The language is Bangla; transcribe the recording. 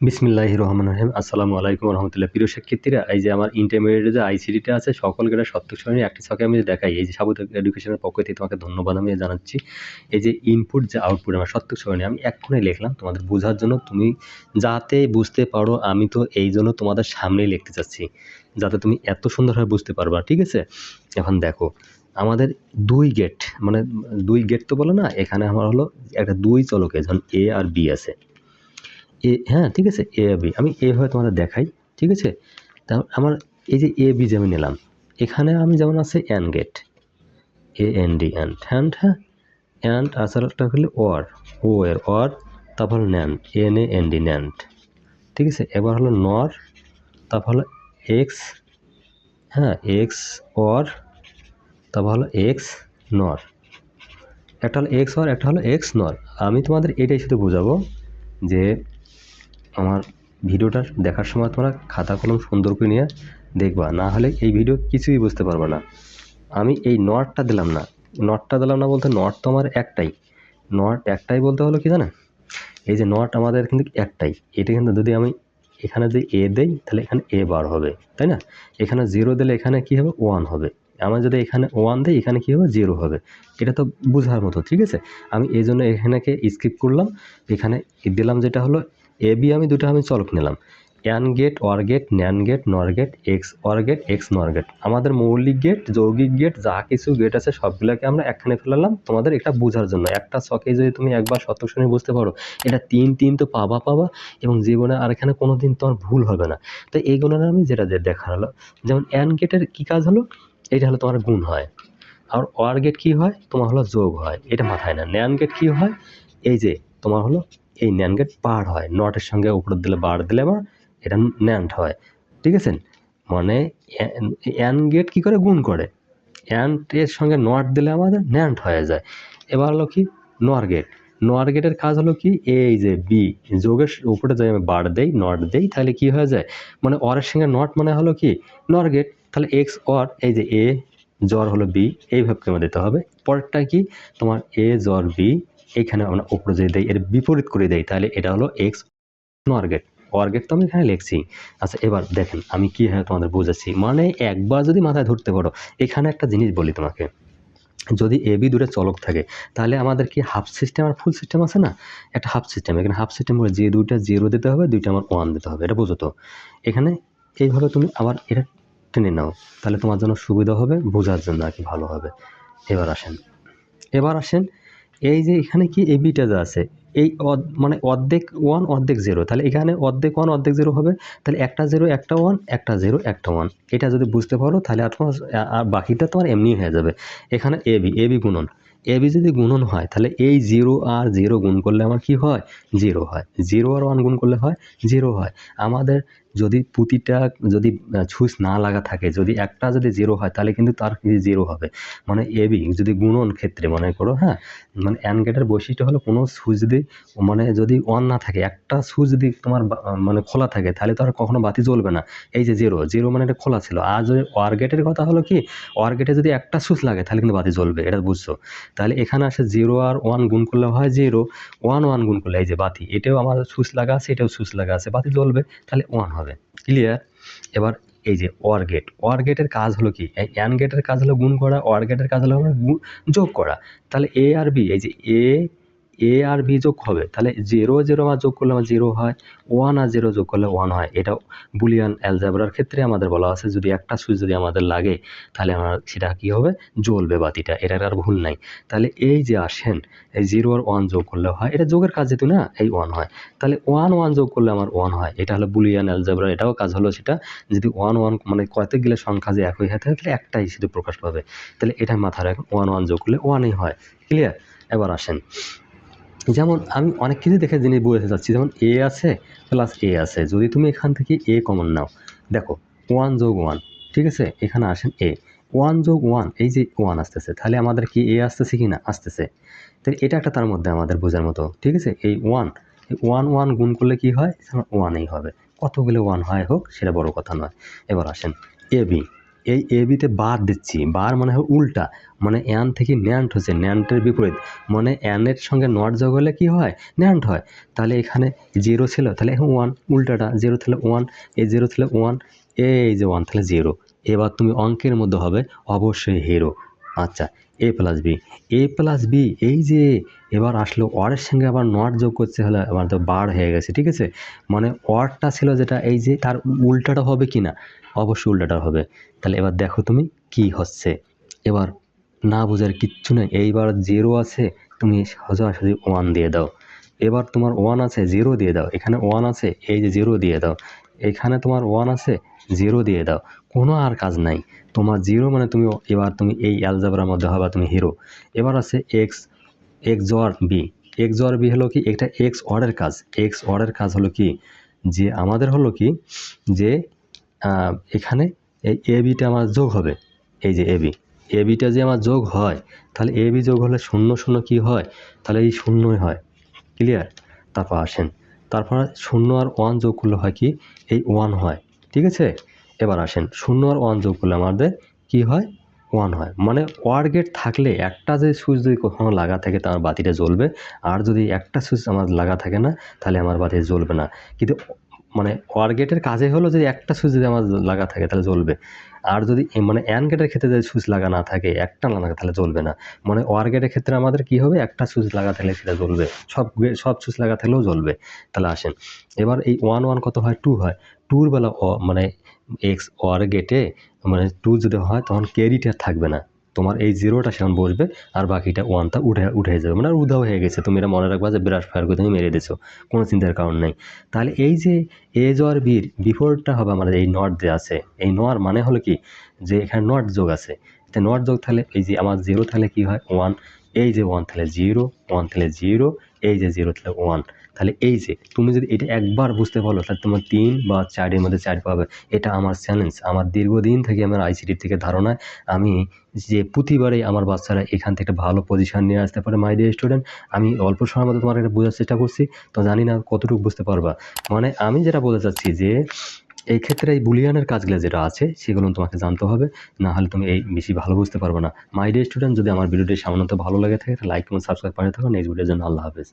বিসমিল্লাহ রহমান রহিম। আসসালামু আলাইকুম রহমতুল্লাহ। প্রিয় শিক্ষার্থীরা, এই যে আমার ইন্টারমিডিয়েটের যে আইসিডিটা আছে সকল গ্রেডের সত্তর শ্রেণির একটি ছকে আমি দেখাই। এই যে সাবুদ এডুকেশনের পক্ষ থেকে তোমাকে ধন্যবাদ আমি জানাচ্ছি। এই যে ইনপুট যে আউটপুট আমার সত্তর শ্রেণি আমি এক্ষুনি লিখলাম। তোমাদের বোঝার জন্য তুমি যাতে বুঝতে পারো, আমি তো এই জন্য তোমাদের সামনেই লিখতে চাচ্ছি। যাতে তুমি এত সুন্দরভাবে বুঝতে পারবা, ঠিক আছে? এখন দেখো, আমাদের দুই গেট মানে দুই গেট তো বলো না, এখানে আমার হলো একটা দুই চলকে যখন এ আর বি আছে। এ হ্যাঁ ঠিক আছে, এ বি। আমি এভাবে তোমাদের দেখাই, ঠিক আছে? তা আমার এই যে এ, বি যে আমি নিলাম, এখানে আমি যেমন আছে AND gate, A, N, D AND hand হ্যাঁ অ্যান্ড আসলটা হলো ওয়ার ও এর ওয়ার তারপর হলো NAND N, A, N, D, NAND. ঠিক আছে? এবার হলো নর, তারপর হলো এক্স হ্যাঁ এক্স ওর তারপর হলো এক্স, নর। একটা হলো এক্স ওর একটা হলো এক্স, নর। আমি তোমাদের এটাই শুধু বোঝাবো যে আমার ভিডিওটা দেখার সময় তোমরা খাতা কলম সুন্দর করে নিয়ে দেখবা। না হলে এই ভিডিও কিছুই বুঝতে পারবে না। আমি এই নটটা দিলাম না। নটটা দিলাম না বলতে নট তো আমার একটাই। নট একটাই বলতে হলো কি জানে? এই যে নট আমাদের কিন্তু একটাই। এটা কিন্তু যদি আমি এখানে যদি এ দেই, তাহলে এখানে এ বার হবে, তাই না? এখানে জিরো দিলে এখানে কি হবে? ওয়ান হবে। আমার যদি এখানে ওয়ান দেয় এখানে কী হবে? জিরো হবে। এটা তো বোঝার মতো, ঠিক আছে? আমি এই জন্য এখানেকে স্কিপ করলাম। এখানে দিলাম যেটা হলো এ বি আমি দুটো আমি চলক নিলাম। AND gate OR gate NAND gate NOR gate X OR gate X NOR gate আমাদের মৌলিক গেট যৌগিক গেট যা কিছু গেট আছে সবগুলোকে আমরা একখানে ফেলালাম তোমাদের এটা বোঝার জন্য। একটা ছকে যদি তুমি একবার শতক শুনে বুঝতে পারো, এটা তিন তিন তো পাবা পাবা এবং জীবনে আর এখানে কোনো দিন তোমার ভুল হবে না। তো এইগুলো আমি যেটা দেখা হলো, যেমন অ্যান গেটের কী কাজ হলো? এটা হলো তোমার গুণ হয়। আর ওয়ার গেট কী হয়? তোমার হলো যোগ হয়। এটা মাথায় না। ন্যান গেট কী হয়? এই যে তোমার হলো এই ন্যান গেট পার হয়। নটের সঙ্গে উপর দিলে বার দিলে আমার এটা ন্যান্ড হয়। ঠিক আছে? মানে অ্যান গেট কী করে? গুণ করে। অ্যান্টের সঙ্গে নট দিলে আমাদের ন্যান্ড হয়ে যায়। এবার হলো কি? নর গেট নর গেটের কাজ হলো কি? এই যে বি যোগের উপরে যদি আমি বার দেই নট দেই, তাহলে কি হয়ে যায়? মানে অরের সঙ্গে নট মানে হলো কি? নর গেট তাহলে এক্স অর এই যে এ জ্বর হলো বি এইভাবে কেমন দিতে হবে। পরেরটা কি? তোমার এ জ্বর বি এইখানে আমরা উপরে যদি দেই, এর বিপরীত করে দেই, তাহলে এটা হলো এক্স নর গেট অর গেট তো আমি এখানে লিখছি। আচ্ছা এবার দেখেন, আমি কী হয় তোমাদের বোঝাচ্ছি। মানে একবার যদি মাথায় ধরতে পারো, এখানে একটা জিনিস বলি তোমাকে। যদি এ বি দূরে চলক থাকে, তাহলে আমাদের কি হাফ সিস্টেম আর ফুল সিস্টেম আছে না? একটা হাফ সিস্টেম এখানে হাফ সিস্টেম করে যে দুইটা জিরো দিতে হবে, দুইটা আমার ওয়ান দিতে হবে, এটা বোঝো তো? এখানে এইভাবে তুমি আবার এটা টেনে নাও, তাহলে তোমার জন্য সুবিধা হবে, বোঝার জন্য আর কি ভালো হবে। এবার আসেন। এবার আসেন এই যে এখানে কি এই বিটা যা আছে, এই মানে অর্ধেক ওয়ান অর্ধেক জিরো তাহলে এখানে অর্ধেক ওয়ান অর্ধেক জিরো হবে, তাহলে একটা জিরো একটা ওয়ান একটা জিরো একটা ওয়ান এটা যদি বুঝতে পারো তাহলে আর তোমার আর বাকিটা তোমার এমনি হয়ে যাবে। এখানে এ বি এ বি গুণন বি যদি গুণন হয় তাহলে এই জিরো আর জিরো গুণ করলে আমার কি হয়? জিরো হয়। জিরো আর ওয়ান গুণ করলে হয়? জিরো হয়। আমাদের যদি প্রতিটা যদি ছুঁচ না লাগা থাকে, যদি একটা যদি জিরো হয়, তাহলে কিন্তু তার জিরো হবে? মানে এবি যদি গুণন ক্ষেত্রে মনে করো হ্যাঁ? মানে অ্যান গেটের বৈশিষ্ট্য হলো কোনো সুইচ যদি মানে যদি অন না থাকে, একটা সুইচ যদি তোমার মানে খোলা থাকে, তাহলে তো আর কখনো বাতি জ্বলবে না। এই যে জিরো জিরো মানে এটা খোলা ছিল। আর যদি ওয়ার গেটের কথা হলো কি ওয়ার গেটে যদি একটা সুইচ লাগে, তাহলে কিন্তু বাতি জ্বলবে, এটা বুঝছ? তাহলে এখানে আসে জিরো আর ওয়ান গুণ করলে হয় জিরো ওয়ান ওয়ান গুণ করলে, এই যে বাতি, এটাও আমার সুইচ লাগা আছে, এটাও সুইচ লাগা আছে, বাতি জ্বলবে, তাহলে ওয়ান হবে। ক্লিয়ার এবার এই যে ওয়ার গেট ওয়ার গেটের কাজ হলো কি? এই অ্যান গেটের কাজ হলো গুণ করা ওয়ার গেটের কাজ হলো যোগ করা। তাহলে এ আর বি এই যে এ এ আর বি যোগ হবে, তাহলে জিরো জিরো আমার যোগ করলে আমার জিরো হয় ওয়ান আর জিরো যোগ করলে ওয়ান হয়। এটা বুলিয়ান অ্যালজাবরার ক্ষেত্রে আমাদের বলা আছে, যদি একটা সুইচ যদি আমাদের লাগে, তাহলে আমার সেটা কী হবে? জ্বলবে বাতিটা, এটার আর ভুল নাই। তাহলে এই যে আসেন, এই জিরো আর ওয়ান যোগ করলে হয়, এটা যোগের কাজ যেহেতু না, এই ওয়ান হয়। তাহলে ওয়ান ওয়ান যোগ করলে আমার ওয়ান হয়, এটা হলো বুলিয়ান অ্যালজাবরার এটাও কাজ হলো সেটা, যদি ওয়ান ওয়ান মানে কয়েক গেলে সংখ্যা যে একই হয়, তাহলে একটাই শুধু প্রকাশ পাবে। তাহলে এটা মাথায় রাখুন ওয়ান ওয়ান যোগ করলে ওয়ানই হয় ক্লিয়ার এবার আসেন। যেমন আমি অনেক কিছু দেখে জিনিস বুঝতে চাচ্ছি। যেমন এ আছে প্লাস এ আছে। যদি তুমি এখান থেকে এ কমন নাও, দেখো ওয়ান যোগ ওয়ান ঠিক আছে? এখানে আসেন এ ওয়ান যোগ ওয়ান এই যে ওয়ান আসতেছে, তাহলে আমাদের কি এ আসতেছে কি না? আসতেছে। তাহলে এটা একটা তার মধ্যে আমাদের বোঝার মতো, ঠিক আছে? এই ওয়ান ওয়ান ওয়ান গুণ করলে কি হয়? ওয়ানই হবে। কতগুলো ওয়ান হয় হোক, সেটা বড় কথা নয়। এবার আসেন এ বি এই এ বিতে বার দিচ্ছি। বার মানে হয় উল্টা। মানে অ্যান থেকে ন্যান্ট হচ্ছে, ন্যান্টের বিপরীত। মানে অ্যানের সঙ্গে নট যোগ হলে কী হয়? ন্যান্ট হয়। তাহলে এখানে জিরো ছিল, তাহলে এখন ওয়ান উল্টাটা। জিরো তাহলে ওয়ান এই জিরো তাহলে ওয়ান এই যে ওয়ান তাহলে জিরো। এবার তুমি অঙ্কের মধ্যে হবে অবশ্যই হিরো আচ্ছা A plus B A plus B এই যে এবার আসলো ওয়ারের সঙ্গে আবার নট যোগ করছে হলে, আমার তো বার হয়ে গেছে, ঠিক আছে? মানে ওয়ারটা ছিল যেটা, এই যে তার উল্টাটা হবে কি না? অবশ্যই উল্টাটা হবে। তাহলে এবার দেখো তুমি কি হচ্ছে। এবার না বোঝার কিচ্ছু নেই, এইবার জিরো আছে, তুমি সোজাসুজি ওয়ান দিয়ে দাও। এবার তোমার ওয়ান আছে জিরো দিয়ে দাও। এখানে ওয়ান আছে, এই যে জিরো দিয়ে দাও। এখানে তোমার ওয়ান আছে জিরো দিয়ে দাও। কোনো আর কাজ নাই। তোমার জিরো মানে তুমি এবার তুমি এই অ্যালজাবরার মধ্যে হবে, তুমি হিরো এবার আছে এক্স এক্স জোয়ার বি এক্স জোয়ার বি হলো কি? একটা এক্স ওয়ার্ডের কাজ। এক্স ওয়ার্ডের কাজ হলো কি? যে আমাদের হলো কি? যে এখানে এই এ বিটা আমার যোগ হবে। এই যে এ বি এ বিটা যে আমার যোগ হয়, তাহলে এ বি যোগ হলে শূন্য শূন্য কি হয়? তাহলে এই শূন্যই হয়। ক্লিয়ার তারপর আসেন। তারপর শূন্য আর ওয়ান যোগ করলে হয় কি? এই ওয়ান হয়। ঠিক আছে? এবার আসেন, শূন্য আর ওয়ান যোগ করলে আমাদের কি হয়? ওয়ান হয়। মানে ওয়ার গেট থাকলে একটা যে সুইচ যদি কখনও লাগা থাকে, তার বাতিটা জ্বলবে। আর যদি একটা সুইচ আমার লাগা থাকে না, তাহলে আমার বাতি জ্বলবে না। কিন্তু মানে ওয়ার গেটের কাজে হলো যদি একটা সুইচ যদি আমার লাগা থাকে তাহলে জ্বলবে আর যদি মানে অ্যান গেটের ক্ষেত্রে যদি সুইচ লাগা না থাকে, একটা না লাগে তাহলে জ্বলবে না। মানে ওয়ার গেটের ক্ষেত্রে আমাদের কি হবে? একটা সুইচ লাগা থাকলে সেটা জ্বলবে সব সব সুইচ লাগা থাকলেও জ্বলবে তাহলে আসেন। এবার এই ওয়ান ওয়ান কত হয়? টু হয়। টুর বেলা মানে এক্স ওয়ার গেটে মানে টু যদি হয়, তখন ক্যারিটা থাকবে না। তোমার এই জিরোটা সেখানে বসবে আর বাকিটা ওয়ানটা উঠে উঠে যাবে। মানে আর উধাও হয়ে গেছে। তুমি এটা মনে রাখবা যে বিরাট ফায়ার করে তুমি মেরে দিছো। কোনো চিন্তার কারণ নেই। তাহলে এই যে এজ আর বির, বিফোরটা হবে আমাদের এই নট যে আছে। এই নর মানে হলো কি? যে এখানে নট যোগ আছে। তো নট যোগ তাহলে এই যে আমার জিরো তাহলে কি হয়? ওয়ান। এই যে ওয়ান তাহলে জিরো, ওয়ান তাহলে জিরো, এই যে জিরো তাহলে ওয়ান। তাহলে এই যে, তুমি যদি এটা একবার বুঝতে পারো, তাহলে তোমার তিন বা চারের মধ্যে চার পাবে। এটা আমার চ্যালেঞ্জ আমার দীর্ঘদিন থেকে আমার আইসিটির থেকে ধারণায় আমি যে প্রতিবারে আমার বাচ্চারা এখান থেকে ভালো পজিশন নিয়ে আসতে পারে মাই ডিয়ার স্টুডেন্ট আমি অল্প সময়ের মধ্যে তোমার এটা বোঝার চেষ্টা করছি। তো জানি না কতটুকু বুঝতে পারবা। মানে আমি যেটা বলতে চাচ্ছি যে, এই ক্ষেত্রে এই বুলিয়ানের কাজগুলো যেটা আছে, সেগুলো তোমাকে জানতে হবে। না হলে তুমি এই বেশি ভালো বুঝতে পারবে না। মাই ডিয়ার স্টুডেন্ট যদি আমার ভিডিওটি সামান্য ভালো লাগে থাকে লাইক এবং সাবস্ক্রাইব করে থাকো। নেক্সট ভিডিওর জন্য আল্লাহ হাফেজ।